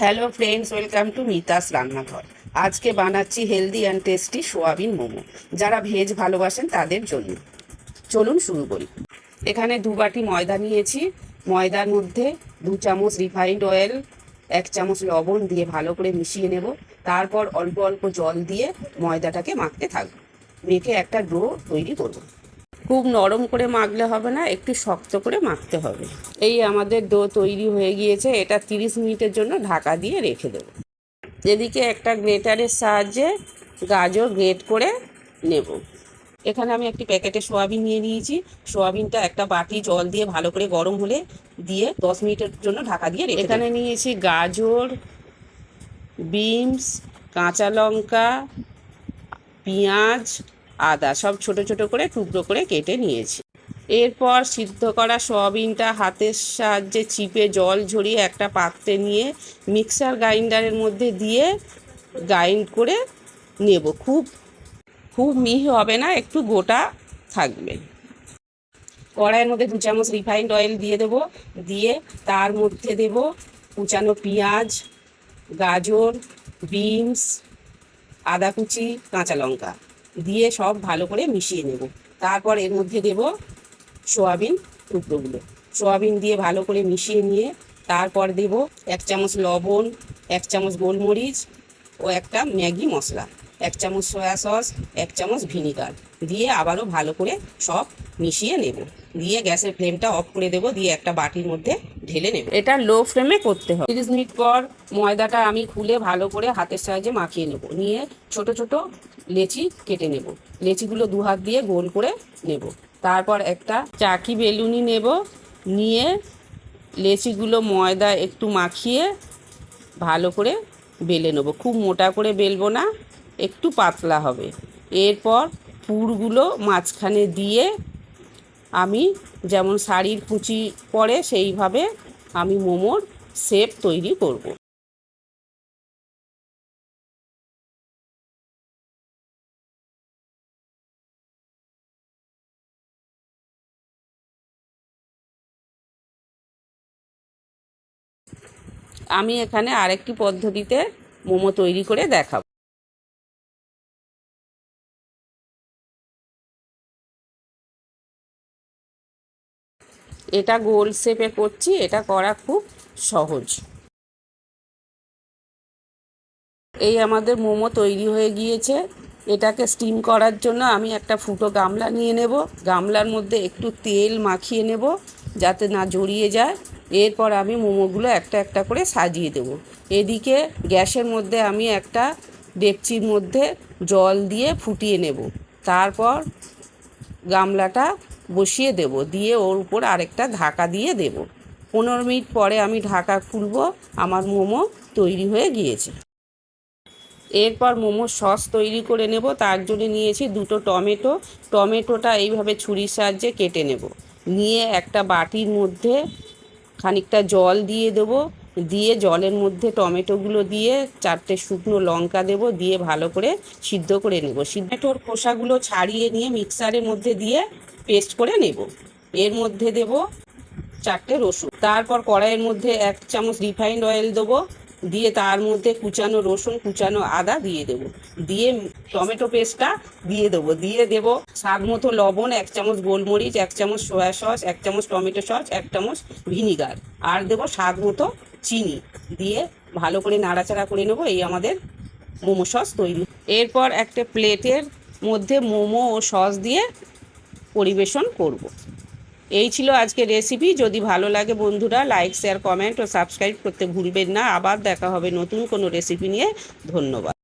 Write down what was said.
Hello friends welcome to Mita's রান্নাঘর আজকে বানাচ্ছি healthy and tasty soyabean momo. যারা ভেজ ভালোবাসেন তাদের জন্য। চলুন শুরু করি। এখানে দু বাটি ময়দা নিয়েছি। ময়দার মধ্যে দু চামচ রিফাইন্ড অয়েল এক চামচ লবণ দিয়ে ভালো করে মিশিয়ে নেব। তারপর অল্প অল্প জল দিয়ে ময়দাটাকে মাখতে থাকব। মেখে একটা ডো তৈরি করব। খুব নরম করে মাখলে হবে না, একটু শক্ত করে মাখতে হবে। এই আমাদের ডো তৈরি হয়ে গিয়েছে, এটা তিরিশ মিনিটের জন্য ঢাকা দিয়ে রেখে দেবো। এদিকে একটা গ্রেটারের সাহায্যে গাজর গ্রেট করে নেব। এখানে আমি একটি প্যাকেটে সোয়াবিন নিয়ে নিয়েছি। সোয়াবিনটা একটা বাটি জল দিয়ে ভালো করে গরম হলে দিয়ে দশ মিনিটের জন্য ঢাকা দিয়ে রেখে এখানে নিয়েছি গাজর, বিনস, কাঁচা লঙ্কা, পেঁয়াজ আদা সব ছোট ছোট করে টুকরো করে কেটে নিয়েছি। এরপর সিদ্ধ করা সয়াবিনটা হাতের সাহায্যে চিপে জল ঝরিয়ে একটা পাত্রে নিয়ে মিক্সার গ্রাইন্ডারের মধ্যে দিয়ে গ্রাইন্ড করে নেব। খুব খুব মিহি হবে না, একটু গোটা থাকবে। কড়াইয়ের মধ্যে দু চামচ রিফাইন্ড অয়েল দিয়ে দেব। দিয়ে তার মধ্যে দেব কুচানো পেঁয়াজ, গাজর, বিনস, আদা কুচি, কাঁচা লঙ্কা। দিয়ে সব ভালো করে মিশিয়ে নেব। তারপর এর মধ্যে দেব সোয়াবিন টুকরোগুলো। সোয়াবিন দিয়ে ভালো করে মিশিয়ে নিয়ে তারপর দেব এক চামচ লবণ, এক চামচ গোলমরিচ ও একটা ম্যাগি মশলা, এক চামচ সয়া সস, এক চামচ ভিনিগার দিয়ে আবারও ভালো করে সব মিশিয়ে নেব। দিয়ে গ্যাসের ফ্লেমটা অফ করে দেব, দিয়ে একটা বাটির মধ্যে ঢেলে নেব। এটা লো ফ্লেমে করতে হবে। তিরিশ মিনিট পর ময়দাটা আমি খুলে ভালো করে হাতের সাহায্যে মাখিয়ে নেব। নিয়ে ছোট ছোট লেচি কেটে নেব। লেচিগুলো দু হাত দিয়ে গোল করে নেব। তারপর একটা চাকি বেলুনি নেব। নিয়ে লেচিগুলো ময়দা একটু মাখিয়ে ভালো করে বেলে নেব। খুব মোটা করে বেলবো না, একটু পাতলা হবে। এরপর পুরগুলো মাঝখানে দিয়ে আমি যেমন শাড়ির কুচি পরে সেইভাবে আমি মোমোর শেপ তৈরি করব। আমি এখানে আরেকটি পদ্ধতিতে মোমো তৈরি করে দেখাবো। এটা গোল শেপে করছি, এটা করা খুব সহজ। এই আমাদের মোমো তৈরি হয়ে গিয়েছে। এটাকে স্টিম করার জন্য আমি একটা ফুটো গামলা নিয়ে নেব। গামলার মধ্যে একটু তেল মাখিয়ে নেব যাতে না জড়িয়ে যায়। এরপর আমি মোমোগুলো একটা একটা করে সাজিয়ে দেব। এদিকে গ্যাসের মধ্যে আমি একটা ডেকচির মধ্যে জল দিয়ে ফুটিয়ে নেব। তারপর গামলাটা বসিয়ে দেব, দিয়ে ওর উপর আরেকটা ঢাকা দিয়ে দেব। পনেরো মিনিট পরে আমি ঢাকা খুলবো, আমার মোমো তৈরি হয়ে গিয়েছে। এরপর মোমো সস তৈরি করে নেব, তার জন্য নিয়েছি দুটো টমেটো। টমেটোটা এইভাবে ছুরির সাহায্যে কেটে নেব। নিয়ে একটা বাটির মধ্যে খানিকটা জল দিয়ে দেব, দিয়ে জলের মধ্যে টমেটোগুলো দিয়ে চারটে শুকনো লঙ্কা দেব, দিয়ে ভালো করে সিদ্ধ করে নেব। সিদ্ধটোর খোসাগুলো ছাড়িয়ে নিয়ে মিক্সারের মধ্যে দিয়ে পেস্ট করে নেব। এর মধ্যে দেব চারটে রসুন। তারপর কড়াইয়ের মধ্যে এক চামচ রিফাইন্ড অয়েল দেবো। দিয়ে তার মধ্যে কুচানো রসুন, কুচানো আদা দিয়ে দেব। দিয়ে টমেটো পেস্টটা দিয়ে দেবো। দিয়ে দেবো স্বাদ মতো লবণ, এক চামচ গোলমরিচ, এক চামচ সয়া সস, এক চামচ টমেটো সস, এক চামচ ভিনিগার। আর দেবো স্বাদ মতো চিনি। দিয়ে ভালো করে নাড়াচাড়া করে নেব এই আমাদের মোমো সস তৈরি। এরপর একটা প্লেটের মধ্যে মোমো ও সস দিয়ে পরিবেশন করব। এই ছিল আজকে রেসিপি যদি ভালো লাগে বন্ধুরা লাইক শেয়ার কমেন্ট ও সাবস্ক্রাইব করতে ভুলবেন না। আবার দেখা হবে নতুন কোনো রেসিপি নিয়ে। ধন্যবাদ।